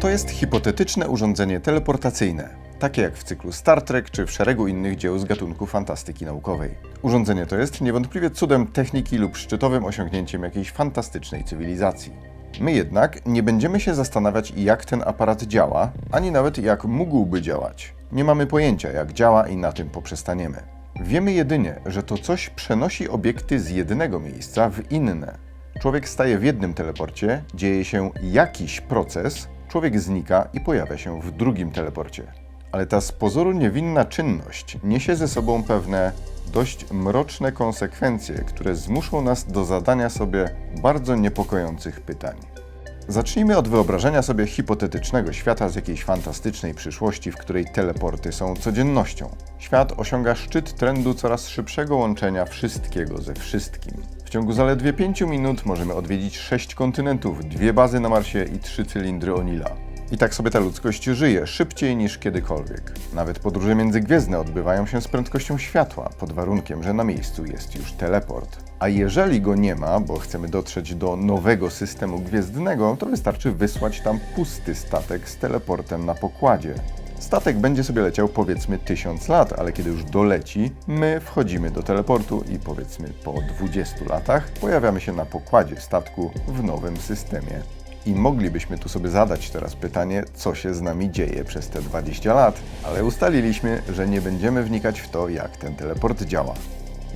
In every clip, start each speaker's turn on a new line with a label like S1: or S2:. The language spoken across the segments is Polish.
S1: To jest hipotetyczne urządzenie teleportacyjne, takie jak w cyklu Star Trek czy w szeregu innych dzieł z gatunku fantastyki naukowej. Urządzenie to jest niewątpliwie cudem techniki lub szczytowym osiągnięciem jakiejś fantastycznej cywilizacji. My jednak nie będziemy się zastanawiać, jak ten aparat działa, ani nawet jak mógłby działać. Nie mamy pojęcia, jak działa i na tym poprzestaniemy. Wiemy jedynie, że to coś przenosi obiekty z jednego miejsca w inne. Człowiek staje w jednym teleporcie, dzieje się jakiś proces, człowiek znika i pojawia się w drugim teleporcie. Ale ta z pozoru niewinna czynność niesie ze sobą pewne dość mroczne konsekwencje, które zmuszą nas do zadania sobie bardzo niepokojących pytań. Zacznijmy od wyobrażenia sobie hipotetycznego świata z jakiejś fantastycznej przyszłości, w której teleporty są codziennością. Świat osiąga szczyt trendu coraz szybszego łączenia wszystkiego ze wszystkim. W ciągu zaledwie 5 minut możemy odwiedzić 6 kontynentów, dwie bazy na Marsie i trzy cylindry Onila. I tak sobie ta ludzkość żyje szybciej niż kiedykolwiek. Nawet podróże międzygwiezdne odbywają się z prędkością światła, pod warunkiem, że na miejscu jest już teleport. A jeżeli go nie ma, bo chcemy dotrzeć do nowego systemu gwiezdnego, to wystarczy wysłać tam pusty statek z teleportem na pokładzie. Statek będzie sobie leciał powiedzmy 1000 lat, ale kiedy już doleci, my wchodzimy do teleportu i powiedzmy po 20 latach pojawiamy się na pokładzie statku w nowym systemie. I moglibyśmy tu sobie zadać teraz pytanie, co się z nami dzieje przez te 20 lat, ale ustaliliśmy, że nie będziemy wnikać w to, jak ten teleport działa.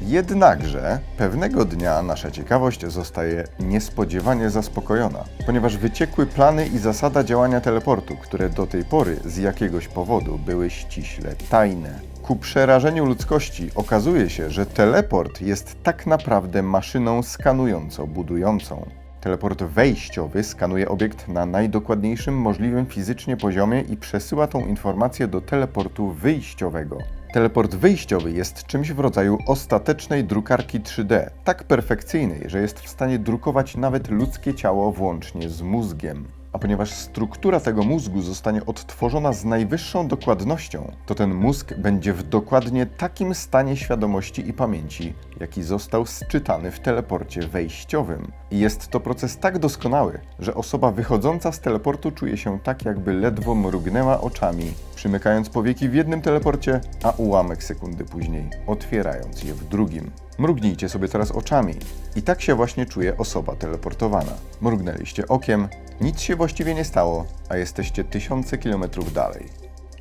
S1: Jednakże pewnego dnia nasza ciekawość zostaje niespodziewanie zaspokojona, ponieważ wyciekły plany i zasada działania teleportu, które do tej pory z jakiegoś powodu były ściśle tajne. Ku przerażeniu ludzkości okazuje się, że teleport jest tak naprawdę maszyną skanująco budującą. Teleport wejściowy skanuje obiekt na najdokładniejszym możliwym fizycznie poziomie i przesyła tą informację do teleportu wyjściowego. Teleport wyjściowy jest czymś w rodzaju ostatecznej drukarki 3D, tak perfekcyjnej, że jest w stanie drukować nawet ludzkie ciało włącznie z mózgiem. A ponieważ struktura tego mózgu zostanie odtworzona z najwyższą dokładnością, to ten mózg będzie w dokładnie takim stanie świadomości i pamięci, jaki został sczytany w teleporcie wejściowym. I jest to proces tak doskonały, że osoba wychodząca z teleportu czuje się tak, jakby ledwo mrugnęła oczami, przymykając powieki w jednym teleporcie, a ułamek sekundy później otwierając je w drugim. Mrugnijcie sobie teraz oczami. I tak się właśnie czuje osoba teleportowana. Mrugnęliście okiem, nic się właściwie nie stało, a jesteście tysiące kilometrów dalej.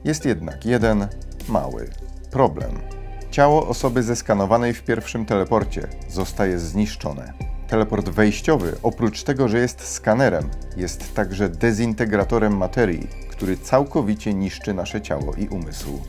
S1: Jest jednak jeden mały problem. Ciało osoby zeskanowanej w pierwszym teleporcie zostaje zniszczone. Teleport wejściowy, oprócz tego, że jest skanerem, jest także dezintegratorem materii, który całkowicie niszczy nasze ciało i umysł.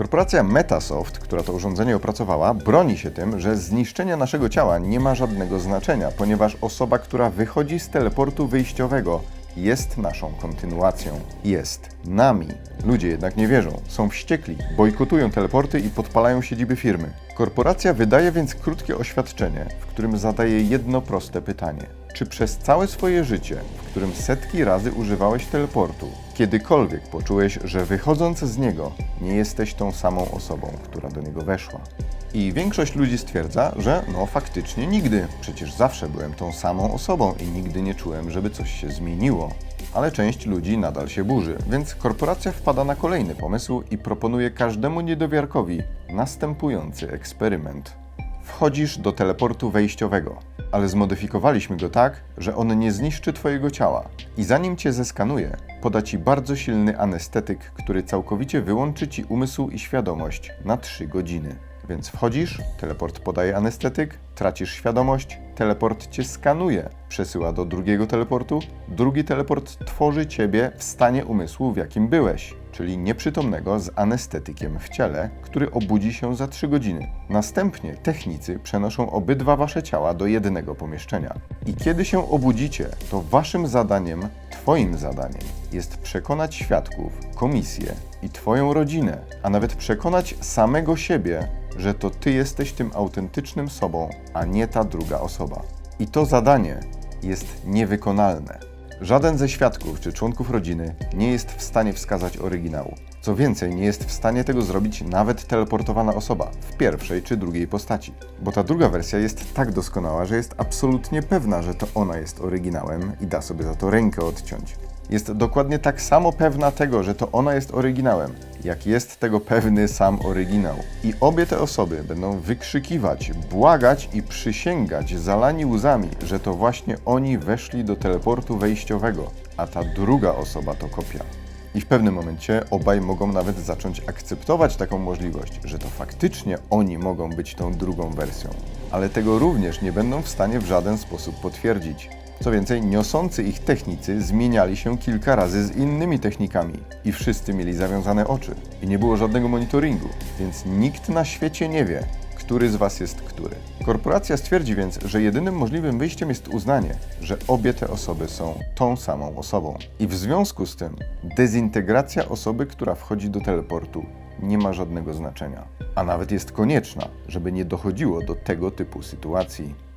S1: Korporacja Metasoft, która to urządzenie opracowała, broni się tym, że zniszczenie naszego ciała nie ma żadnego znaczenia, ponieważ osoba, która wychodzi z teleportu wyjściowego, jest naszą kontynuacją. Jest nami. Ludzie jednak nie wierzą, są wściekli, bojkotują teleporty i podpalają siedziby firmy. Korporacja wydaje więc krótkie oświadczenie, w którym zadaje jedno proste pytanie. Czy przez całe swoje życie, w którym setki razy używałeś teleportu, kiedykolwiek poczułeś, że wychodząc z niego, nie jesteś tą samą osobą, która do niego weszła? I większość ludzi stwierdza, że no faktycznie nigdy. Przecież zawsze byłem tą samą osobą i nigdy nie czułem, żeby coś się zmieniło. Ale część ludzi nadal się burzy, więc korporacja wpada na kolejny pomysł i proponuje każdemu niedowiarkowi następujący eksperyment. Wchodzisz do teleportu wejściowego, ale zmodyfikowaliśmy go tak, że on nie zniszczy Twojego ciała. I zanim Cię zeskanuje, poda Ci bardzo silny anestetyk, który całkowicie wyłączy Ci umysł i świadomość na 3 godziny. Więc wchodzisz, teleport podaje anestetyk, tracisz świadomość, teleport cię skanuje, przesyła do drugiego teleportu, drugi teleport tworzy ciebie w stanie umysłu, w jakim byłeś, czyli nieprzytomnego z anestetykiem w ciele, który obudzi się za 3 godziny. Następnie technicy przenoszą obydwa wasze ciała do jednego pomieszczenia. I kiedy się obudzicie, to waszym zadaniem, twoim zadaniem jest przekonać świadków, komisję i twoją rodzinę, a nawet przekonać samego siebie, że to ty jesteś tym autentycznym sobą, a nie ta druga osoba. I to zadanie jest niewykonalne. Żaden ze świadków czy członków rodziny nie jest w stanie wskazać oryginału. Co więcej, nie jest w stanie tego zrobić nawet teleportowana osoba w pierwszej czy drugiej postaci. Bo ta druga wersja jest tak doskonała, że jest absolutnie pewna, że to ona jest oryginałem i da sobie za to rękę odciąć. jest dokładnie tak samo pewna tego, że to ona jest oryginałem, jak jest tego pewny sam oryginał. I obie te osoby będą wykrzykiwać, błagać i przysięgać zalani łzami, że to właśnie oni weszli do teleportu wejściowego, a ta druga osoba to kopia. I w pewnym momencie obaj mogą nawet zacząć akceptować taką możliwość, że to faktycznie oni mogą być tą drugą wersją. Ale tego również nie będą w stanie w żaden sposób potwierdzić. Co więcej, niosący ich technicy zmieniali się kilka razy z innymi technikami i wszyscy mieli zawiązane oczy. I nie było żadnego monitoringu, więc nikt na świecie nie wie, który z Was jest który. Korporacja stwierdzi więc, że jedynym możliwym wyjściem jest uznanie, że obie te osoby są tą samą osobą. I w związku z tym dezintegracja osoby, która wchodzi do teleportu, nie ma żadnego znaczenia. A nawet jest konieczna, żeby nie dochodziło do tego typu sytuacji.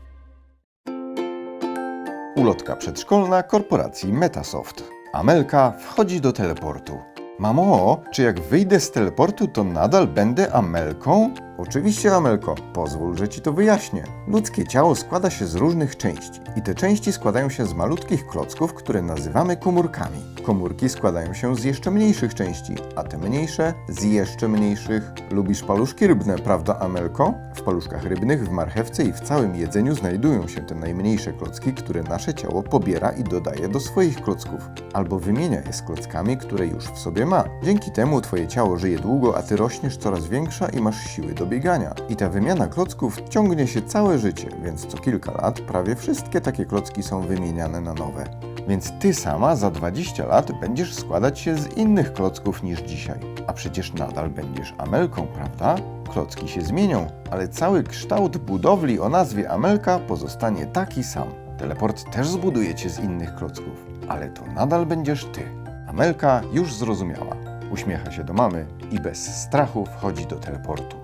S1: Ulotka przedszkolna korporacji Metasoft. Amelka wchodzi do teleportu. Mamo, czy jak wyjdę z teleportu, to nadal będę Amelką? Oczywiście, Amelko, pozwól, że ci to wyjaśnię. Ludzkie ciało składa się z różnych części i te części składają się z malutkich klocków, które nazywamy komórkami. Komórki składają się z jeszcze mniejszych części, a te mniejsze z jeszcze mniejszych. Lubisz paluszki rybne, prawda, Amelko? W paluszkach rybnych, w marchewce i w całym jedzeniu znajdują się te najmniejsze klocki, które nasze ciało pobiera i dodaje do swoich klocków, albo wymienia je z klockami, które już w sobie ma. Dzięki temu twoje ciało żyje długo, a ty rośniesz coraz większa i masz siły do biegania. I ta wymiana klocków ciągnie się całe życie, więc co kilka lat prawie wszystkie takie klocki są wymieniane na nowe. Więc ty sama za 20 lat będziesz składać się z innych klocków niż dzisiaj. A przecież nadal będziesz Amelką, prawda? Klocki się zmienią, ale cały kształt budowli o nazwie Amelka pozostanie taki sam. Teleport też zbuduje cię z innych klocków, ale to nadal będziesz ty. Amelka już zrozumiała. Uśmiecha się do mamy i bez strachu wchodzi do teleportu.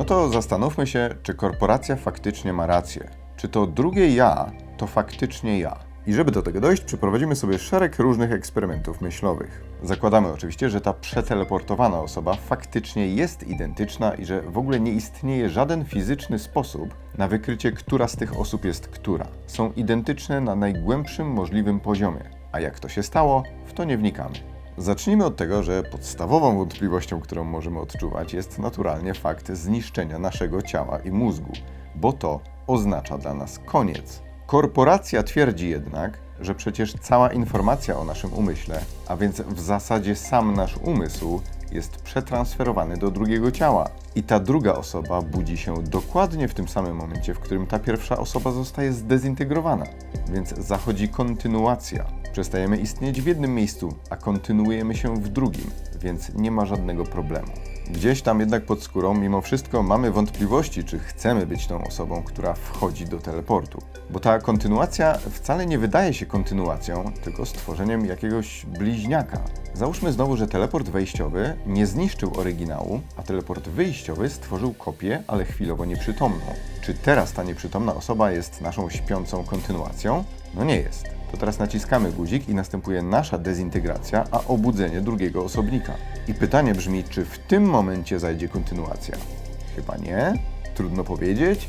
S1: No to zastanówmy się, czy korporacja faktycznie ma rację. Czy to drugie ja to faktycznie ja? I żeby do tego dojść, przeprowadzimy sobie szereg różnych eksperymentów myślowych. Zakładamy oczywiście, że ta przeteleportowana osoba faktycznie jest identyczna i że w ogóle nie istnieje żaden fizyczny sposób na wykrycie, która z tych osób jest która. Są identyczne na najgłębszym możliwym poziomie. A jak to się stało, w to nie wnikamy. Zacznijmy od tego, że podstawową wątpliwością, którą możemy odczuwać, jest naturalnie fakt zniszczenia naszego ciała i mózgu, bo to oznacza dla nas koniec. Korporacja twierdzi jednak, że przecież cała informacja o naszym umyśle, a więc w zasadzie sam nasz umysł, jest przetransferowany do drugiego ciała. I ta druga osoba budzi się dokładnie w tym samym momencie, w którym ta pierwsza osoba zostaje zdezintegrowana. Więc zachodzi kontynuacja. Przestajemy istnieć w jednym miejscu, a kontynuujemy się w drugim, więc nie ma żadnego problemu. Gdzieś tam jednak pod skórą, mimo wszystko, mamy wątpliwości, czy chcemy być tą osobą, która wchodzi do teleportu. Bo ta kontynuacja wcale nie wydaje się kontynuacją, tylko stworzeniem jakiegoś bliźniaka. Załóżmy znowu, że teleport wejściowy nie zniszczył oryginału, a teleport wyjściowy stworzył kopię, ale chwilowo nieprzytomną. Czy teraz ta nieprzytomna osoba jest naszą śpiącą kontynuacją? No nie jest. To teraz naciskamy guzik i następuje nasza dezintegracja, a obudzenie drugiego osobnika. I pytanie brzmi, czy w tym momencie zajdzie kontynuacja? Chyba nie. Trudno powiedzieć.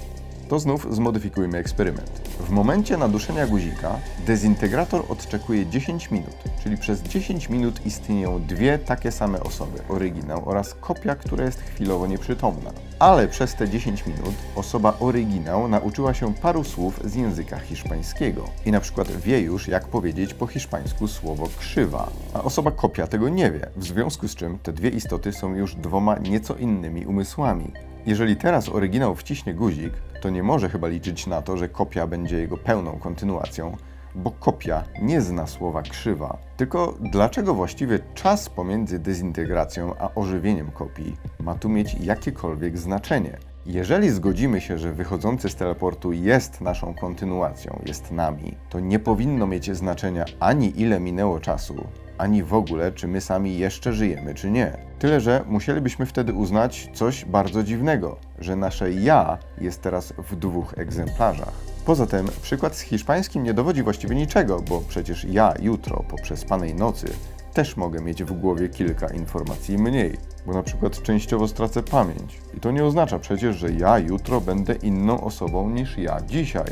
S1: To znów zmodyfikujmy eksperyment. W momencie naduszenia guzika dezintegrator odczekuje 10 minut, czyli przez 10 minut istnieją dwie takie same osoby, oryginał oraz kopia, która jest chwilowo nieprzytomna. Ale przez te 10 minut osoba oryginał nauczyła się paru słów z języka hiszpańskiego i na przykład wie już, jak powiedzieć po hiszpańsku słowo krzywa, a osoba kopia tego nie wie, w związku z czym te dwie istoty są już dwoma nieco innymi umysłami. Jeżeli teraz oryginał wciśnie guzik, to nie może chyba liczyć na to, że kopia będzie jego pełną kontynuacją, bo kopia nie zna słowa krzywa. Tylko dlaczego właściwie czas pomiędzy dezintegracją a ożywieniem kopii ma tu mieć jakiekolwiek znaczenie? Jeżeli zgodzimy się, że wychodzący z teleportu jest naszą kontynuacją, jest nami, to nie powinno mieć znaczenia ani ile minęło czasu, ani w ogóle, czy my sami jeszcze żyjemy, czy nie. Tyle, że musielibyśmy wtedy uznać coś bardzo dziwnego, że nasze ja jest teraz w dwóch egzemplarzach. Poza tym, przykład z hiszpańskim nie dowodzi właściwie niczego, bo przecież ja jutro po przespanej nocy też mogę mieć w głowie kilka informacji mniej, bo na przykład częściowo stracę pamięć. I to nie oznacza przecież, że ja jutro będę inną osobą niż ja dzisiaj.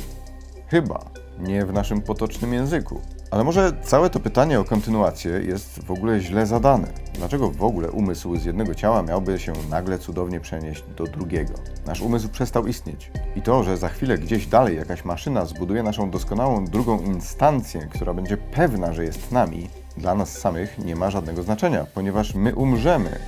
S1: Chyba nie w naszym potocznym języku. Ale może całe to pytanie o kontynuację jest w ogóle źle zadane. Dlaczego w ogóle umysł z jednego ciała miałby się nagle cudownie przenieść do drugiego? Nasz umysł przestał istnieć. I to, że za chwilę gdzieś dalej jakaś maszyna zbuduje naszą doskonałą drugą instancję, która będzie pewna, że jest nami, dla nas samych nie ma żadnego znaczenia, ponieważ my umrzemy.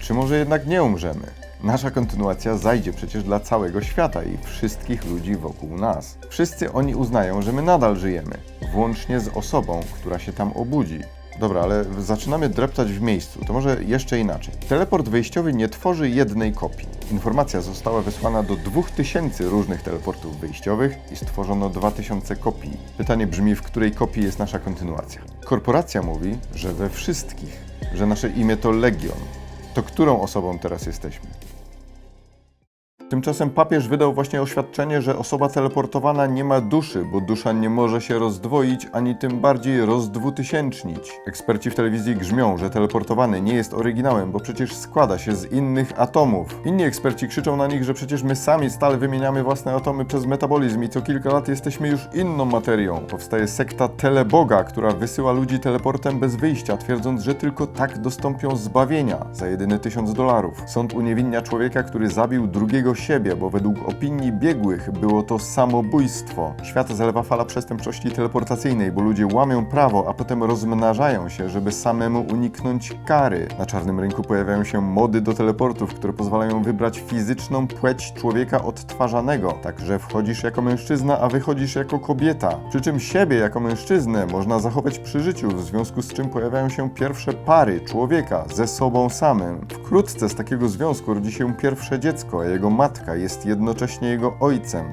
S1: Czy może jednak nie umrzemy? Nasza kontynuacja zajdzie przecież dla całego świata i wszystkich ludzi wokół nas. Wszyscy oni uznają, że my nadal żyjemy, włącznie z osobą, która się tam obudzi. Dobra, ale zaczynamy dreptać w miejscu. To może jeszcze inaczej. Teleport wyjściowy nie tworzy jednej kopii. Informacja została wysłana do 2000 różnych teleportów wyjściowych i stworzono 2000 kopii. Pytanie brzmi, w której kopii jest nasza kontynuacja. Korporacja mówi, że we wszystkich, że nasze imię to Legion. To którą osobą teraz jesteśmy? Tymczasem papież wydał właśnie oświadczenie, że osoba teleportowana nie ma duszy, bo dusza nie może się rozdwoić, ani tym bardziej rozdwutysięcznić. Eksperci w telewizji grzmią, że teleportowany nie jest oryginałem, bo przecież składa się z innych atomów. Inni eksperci krzyczą na nich, że przecież my sami stale wymieniamy własne atomy przez metabolizm i co kilka lat jesteśmy już inną materią. Powstaje sekta Teleboga, która wysyła ludzi teleportem bez wyjścia, twierdząc, że tylko tak dostąpią zbawienia za jedyny tysiąc dolarów. Sąd uniewinnia człowieka, który zabił drugiego siebie, bo według opinii biegłych było to samobójstwo. Świat zalewa fala przestępczości teleportacyjnej, bo ludzie łamią prawo, a potem rozmnażają się, żeby samemu uniknąć kary. Na czarnym rynku pojawiają się mody do teleportów, które pozwalają wybrać fizyczną płeć człowieka odtwarzanego. Także wchodzisz jako mężczyzna, a wychodzisz jako kobieta. Przy czym siebie jako mężczyznę można zachować przy życiu, w związku z czym pojawiają się pierwsze pary człowieka ze sobą samym. Wkrótce z takiego związku rodzi się pierwsze dziecko, a jego matka jest jednocześnie jego ojcem.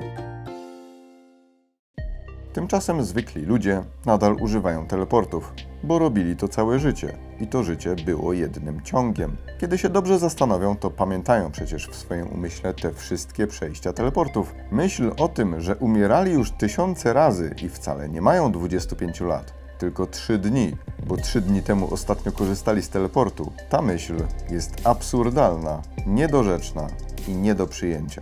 S1: Tymczasem zwykli ludzie nadal używają teleportów, bo robili to całe życie i to życie było jednym ciągiem. Kiedy się dobrze zastanowią, to pamiętają przecież w swoim umyśle te wszystkie przejścia teleportów. Myśl o tym, że umierali już tysiące razy i wcale nie mają 25 lat, tylko 3 dni, bo 3 dni temu ostatnio korzystali z teleportu. Ta myśl jest absurdalna, niedorzeczna i nie do przyjęcia.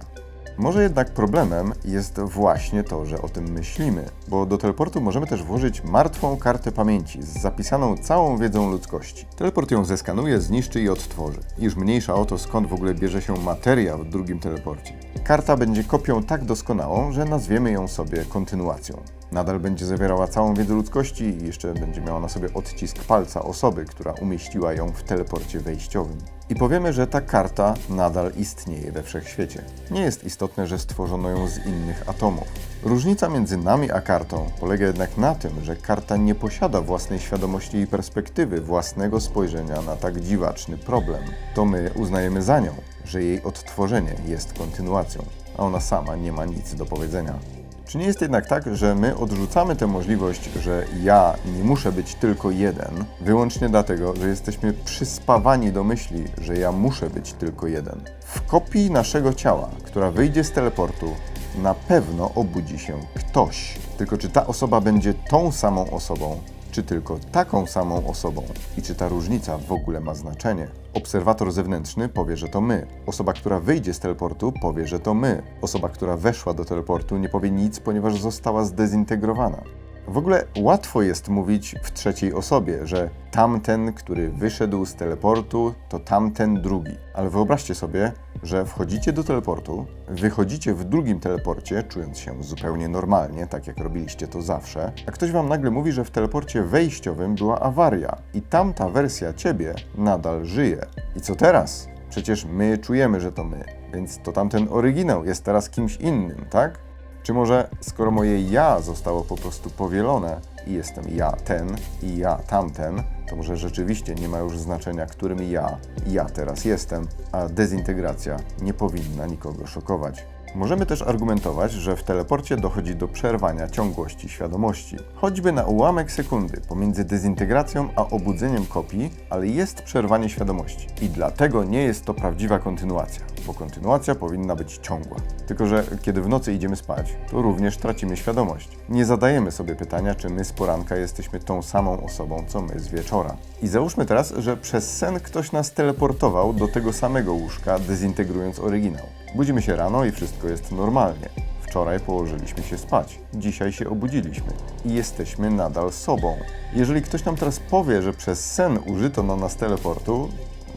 S1: Może jednak problemem jest właśnie to, że o tym myślimy, bo do teleportu możemy też włożyć martwą kartę pamięci z zapisaną całą wiedzą ludzkości. Teleport ją zeskanuje, zniszczy i odtworzy. Już mniejsza o to, skąd w ogóle bierze się materia w drugim teleporcie. Karta będzie kopią tak doskonałą, że nazwiemy ją sobie kontynuacją. Nadal będzie zawierała całą wiedzę ludzkości i jeszcze będzie miała na sobie odcisk palca osoby, która umieściła ją w teleporcie wejściowym. I powiemy, że ta karta nadal istnieje we wszechświecie. Nie jest istotne, że stworzono ją z innych atomów. Różnica między nami a kartą polega jednak na tym, że karta nie posiada własnej świadomości i perspektywy, własnego spojrzenia na tak dziwaczny problem. To my uznajemy za nią, że jej odtworzenie jest kontynuacją, a ona sama nie ma nic do powiedzenia. Czy nie jest jednak tak, że my odrzucamy tę możliwość, że ja nie muszę być tylko jeden, wyłącznie dlatego, że jesteśmy przyspawani do myśli, że ja muszę być tylko jeden? W kopii naszego ciała, która wyjdzie z teleportu, na pewno obudzi się ktoś. Tylko czy ta osoba będzie tą samą osobą, czy tylko taką samą osobą i czy ta różnica w ogóle ma znaczenie. Obserwator zewnętrzny powie, że to my. Osoba, która wyjdzie z teleportu, powie, że to my. Osoba, która weszła do teleportu, nie powie nic, ponieważ została zdezintegrowana. W ogóle łatwo jest mówić w trzeciej osobie, że tamten, który wyszedł z teleportu, to tamten drugi. Ale wyobraźcie sobie, że wchodzicie do teleportu, wychodzicie w drugim teleporcie, czując się zupełnie normalnie, tak jak robiliście to zawsze, a ktoś wam nagle mówi, że w teleporcie wejściowym była awaria i tamta wersja ciebie nadal żyje. I co teraz? Przecież my czujemy, że to my, więc to tamten oryginał jest teraz kimś innym, tak? Czy może, skoro moje ja zostało po prostu powielone i jestem ja ten i ja tamten, to może rzeczywiście nie ma już znaczenia, którym ja ja teraz jestem, a dezintegracja nie powinna nikogo szokować. Możemy też argumentować, że w teleporcie dochodzi do przerwania ciągłości świadomości. Choćby na ułamek sekundy pomiędzy dezintegracją a obudzeniem kopii, ale jest przerwanie świadomości. I dlatego nie jest to prawdziwa kontynuacja, bo kontynuacja powinna być ciągła. Tylko, że kiedy w nocy idziemy spać, to również tracimy świadomość. Nie zadajemy sobie pytania, czy my z poranka jesteśmy tą samą osobą, co my z wieczora. I załóżmy teraz, że przez sen ktoś nas teleportował do tego samego łóżka, dezintegrując oryginał. Budzimy się rano i wszystko jest normalnie. Wczoraj położyliśmy się spać, dzisiaj się obudziliśmy i jesteśmy nadal sobą. Jeżeli ktoś nam teraz powie, że przez sen użyto na nas teleportu,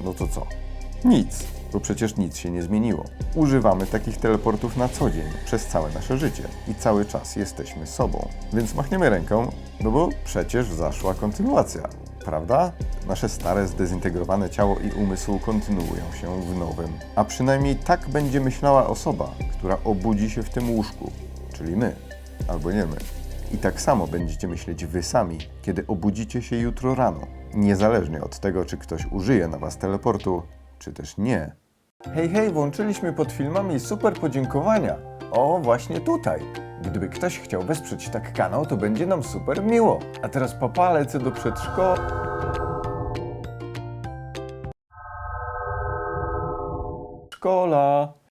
S1: no to co? Nic, bo przecież nic się nie zmieniło. Używamy takich teleportów na co dzień, przez całe nasze życie i cały czas jesteśmy sobą. Więc machniemy ręką, no bo przecież zaszła kontynuacja, prawda? Nasze stare, zdezintegrowane ciało i umysł kontynuują się w nowym. A przynajmniej tak będzie myślała osoba, która obudzi się w tym łóżku, czyli my, albo nie my. I tak samo będziecie myśleć wy sami, kiedy obudzicie się jutro rano, niezależnie od tego, czy ktoś użyje na was teleportu, czy też nie. Hej, hej, włączyliśmy pod filmami super podziękowania. O, właśnie tutaj. Gdyby ktoś chciał wesprzeć tak kanał, to będzie nam super miło. A teraz papa lecę do przedszkola. Szkola.